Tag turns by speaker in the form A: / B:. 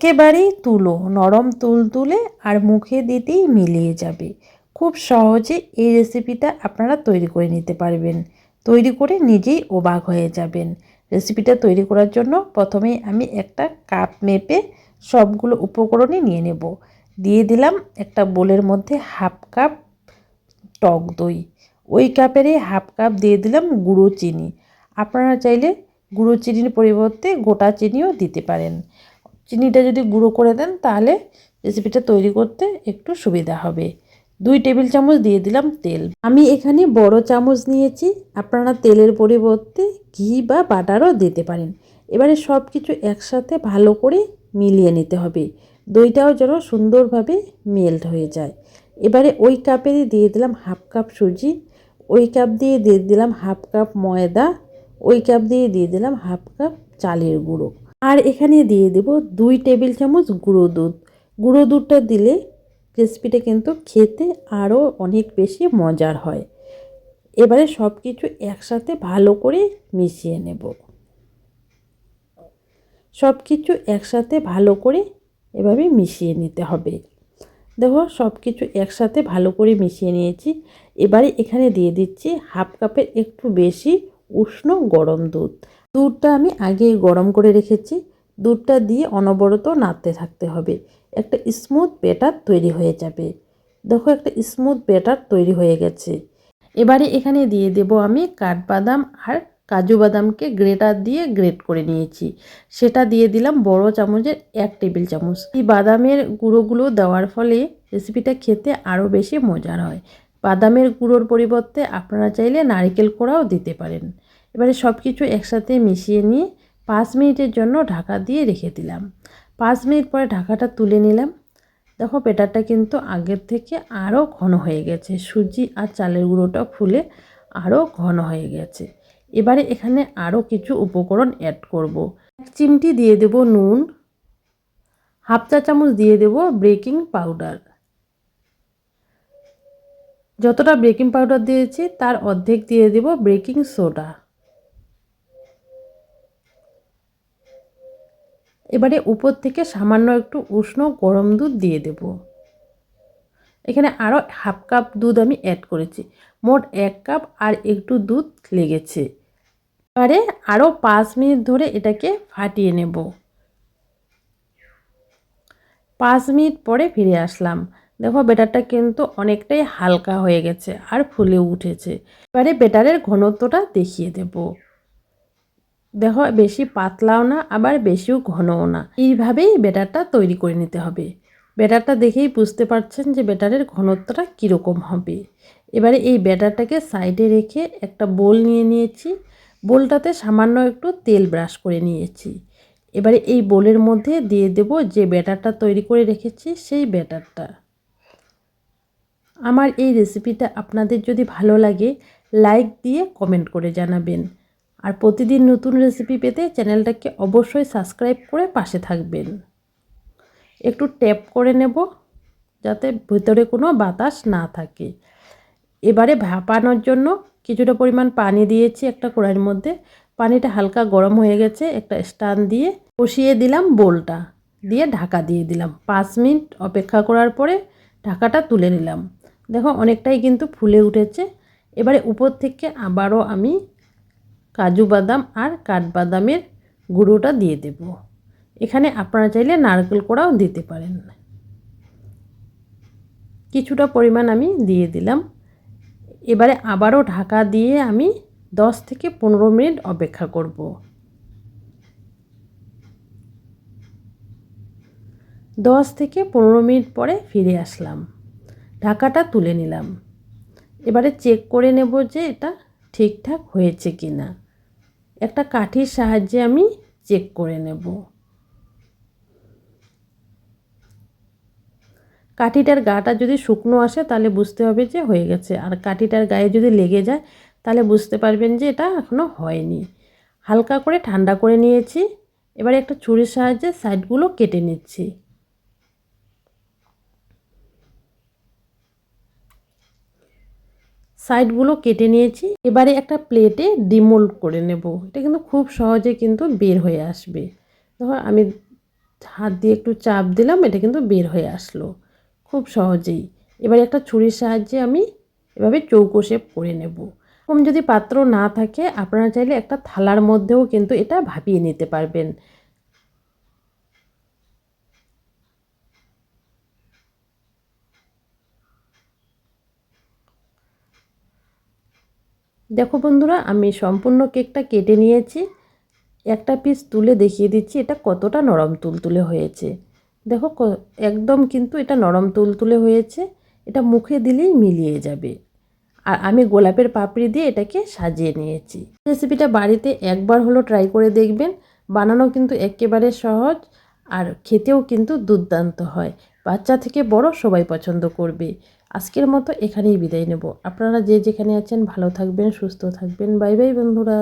A: একেবারেই তুলো, নরম তুল তুলে আর মুখে দিতেই মিলিয়ে যাবে। খুব সহজে এই রেসিপিটা আপনারা তৈরি করে নিতে পারবেন। তৈরি করে নিজেই অবাক হয়ে যাবেন। রেসিপিটা তৈরি করার জন্য প্রথমেই আমি একটা কাপ মেপে সবগুলো উপকরণই নিয়ে নেব। দিয়ে দিলাম একটা বোলের মধ্যে হাফ কাপ টক দই। ওই কাপেরই হাফ কাপ দিয়ে দিলাম গুঁড়ো চিনি। আপনারা চাইলে গুঁড়ো চিনির পরিবর্তে গোটা চিনিও দিতে পারেন। চিনিটা যদি গুঁড়ো করে দেন, তাহলে রেসিপিটা তৈরি করতে একটু সুবিধা হবে। দুই টেবিল চামচ দিয়ে দিলাম তেল। আমি এখানে বড় চামচ নিয়েছি। আপনারা তেলের পরিবর্তে ঘি বা বাটারও দিতে পারেন। এবারে সব কিছু একসাথে ভালো করে মিলিয়ে নিতে হবে। দইটাও যেন সুন্দরভাবে মেল্ট হয়ে যায়। এবারে ওই কাপেরই দিয়ে দিলাম হাফ কাপ সুজি। ওই কাপ দিয়ে দিয়ে দিলাম হাফ কাপ ময়দা। ওই কাপ দিয়ে দিয়ে দিলাম হাফ কাপ চালের গুঁড়ো। আর এখানে দিয়ে দেব দুই টেবিল চামচ গুঁড়ো দুধ। গুঁড়ো দুধটা দিলে রেসিপিটা কিন্তু খেতে আরও অনেক বেশি মজার হয়। এবারে সব কিছু একসাথে ভালো করে মিশিয়ে নেব। সব কিছু একসাথে ভালো করে এভাবে মিশিয়ে নিতে হবে। দেখো সব কিছু একসাথে ভালো করে মিশিয়ে নিয়েছি। এবারে এখানে দিয়ে দিচ্ছি হাফ কাপের একটু বেশি উষ্ণ গরম দুধ। দুধটা আমি আগেই গরম করে রেখেছি। দুধটা দিয়ে অনবরত নাড়তে থাকতে হবে। একটা স্মুথ ব্যাটার তৈরি হয়ে যাবে। দেখো একটা স্মুথ ব্যাটার তৈরি হয়ে গেছে। এবারে এখানে দিয়ে দেব আমি কাঠবাদাম আর কাজু বাদামকে গ্রেটার দিয়ে গ্রেট করে নিয়েছি। সেটা দিয়ে দিলাম বড় চামচের এক টেবিল চামচ। এই বাদামের গুঁড়োগুলো দেওয়ার ফলে রেসিপিটা খেতে আরও বেশি মজার হয়। বাদামের গুঁড়োর পরিবর্তে আপনারা চাইলে নারিকেল কোড়াও দিতে পারেন। এবারে সব কিছু একসাথে মিশিয়ে নিয়ে পাঁচ মিনিটের জন্য ঢাকা দিয়ে রেখে দিলাম। পাঁচ মিনিট পরে ঢাকাটা তুলে নিলাম। দেখো পেটারটা কিন্তু আগের থেকে আরও ঘন হয়ে গেছে। সুজি আর চালের গুঁড়োটা ফুলে আরও ঘন হয়ে গেছে। এবারে এখানে আরও কিছু উপকরণ অ্যাড করব। এক চিমটি দিয়ে দেব নুন। হাফ চা চামচ দিয়ে দেব বেকিং পাউডার যতটা বেকিং পাউডার দিয়েছি, তার অর্ধেক দিয়ে দেব বেকিং সোডা এবারে উপর থেকে সামান্য একটু উষ্ণ গরম দুধ দিয়ে দেব। এখানে আরও হাফ কাপ দুধ আমি অ্যাড করেছি। মোট এক কাপ আর একটু দুধ লেগেছে। এবারে আরও পাঁচ মিনিট ধরে এটাকে ফাটিয়ে নেব। পাঁচ মিনিট পরে ফিরে আসলাম। দেখো বেটারটা কিন্তু অনেকটাই হালকা হয়ে গেছে আর ফুলে উঠেছে। এবারে বেটারের ঘনত্বটা দেখিয়ে দেব। দেখো বেশি পাতলাও না, আবার বেশিও ঘনও না। এইভাবেই ব্যাটারটা তৈরি করে নিতে হবে। ব্যাটারটা দেখেই বুঝতে পারছেন যে ব্যাটারের ঘনত্বটা কীরকম হবে। এবারে এই ব্যাটারটাকে সাইডে রেখে একটা বোল নিয়ে নিয়েছি। বোলটাতে সামান্য একটু তেল ব্রাশ করে নিয়েছি। এবারে এই বোলের মধ্যে দিয়ে দেব যে ব্যাটারটা তৈরি করে রেখেছি, সেই ব্যাটারটা। আমার এই রেসিপিটা আপনাদের যদি ভালো লাগে, লাইক দিয়ে কমেন্ট করে জানাবেন। আর প্রতিদিন নতুন রেসিপি পেতে চ্যানেলটাকে অবশ্যই সাবস্ক্রাইব করে পাশে থাকবেন। একটু ট্যাপ করে নেব যাতে ভিতরে কোনো বাতাস না থাকে। এবারে ভাপানোর জন্য কিছুটা পরিমাণ পানি দিয়েছি একটা কড়াইয়ের মধ্যে। পানিটা হালকা গরম হয়ে গেছে, একটা স্টান দিয়ে কষিয়ে দিলাম বোলটা। দিয়ে ঢাকা দিয়ে দিলাম। পাঁচ মিনিট অপেক্ষা করার পরে ঢাকাটা তুলে নিলাম। দেখো অনেকটাই কিন্তু ফুলে উঠেছে। এবারে উপর থেকে আবারও আমি কাজু বাদাম আর কাঠবাদামের গুঁড়োটা দিয়ে দেব। এখানে আপনারা চাইলে নারকেল কোড়াও দিতে পারেন। কিছুটা পরিমাণ আমি দিয়ে দিলাম। এবারে আবারও ঢাকা দিয়ে আমি দশ থেকে পনেরো মিনিট অপেক্ষা করব। দশ থেকে পনেরো মিনিট পরে ফিরে আসলাম। ঢাকাটা তুলে নিলাম। এবারে চেক করে নেব যে এটা ঠিকঠাক হয়েছে কি না একটা কাঠির সাহায্যে আমি চেক করে নেব। কাঠিটার গাটা যদি শুকনো আসে, তাহলে বুঝতে হবে যে হয়ে গেছে। আর কাঠিটার গায়ে যদি লেগে যায়, তাহলে বুঝতে পারবেন যে এটা এখনও হয়নি। হালকা করে ঠান্ডা করে নিয়েছি। এবারে একটা ছুরির সাহায্যে সাইডগুলো কেটে নিচ্ছি। সাইডগুলো কেটে নিয়েছি। এবারে একটা প্লেটে ডিমোল্ড করে নেব। এটা কিন্তু খুব সহজে কিন্তু বের হয়ে আসবে। দেখো আমি
B: হাত দিয়ে একটু চাপ দিলাম, এটা কিন্তু বের হয়ে আসলো। খুব সহজেই। এবারে একটা ছুরির সাহায্যে আমি এভাবে চৌকো শেপ করে নেব। এরকম যদি পাত্র না থাকে, আপনারা চাইলে একটা থালার মধ্যেও কিন্তু এটা ভাপিয়ে নিতে পারবেন। দেখো বন্ধুরা, আমি সম্পূর্ণ কেকটা কেটে নিয়েছি। একটা পিস তুলে দেখিয়ে দিচ্ছি, এটা কতটা নরম তুলতুলে হয়েছে। দেখো একদম কিন্তু এটা নরম তুলতুলে হয়েছে। এটা মুখে দিলেই মিলিয়ে যাবে। আর আমি গোলাপের পাপড়ি দিয়ে এটাকে সাজিয়ে নিয়েছি। রেসিপিটা বাড়িতে একবার হলো ট্রাই করে দেখবেন। বানানো কিন্তু একেবারে সহজ আর খেতেও কিন্তু দুর্দান্ত হয়। বাচ্চা থেকে বড় সবাই পছন্দ করবে। আজকের মতো এখানেই বিদায় নেব। আপনারা যে যেখানে আছেন ভালো থাকবেন, সুস্থ থাকবেন। বাই বাই বন্ধুরা।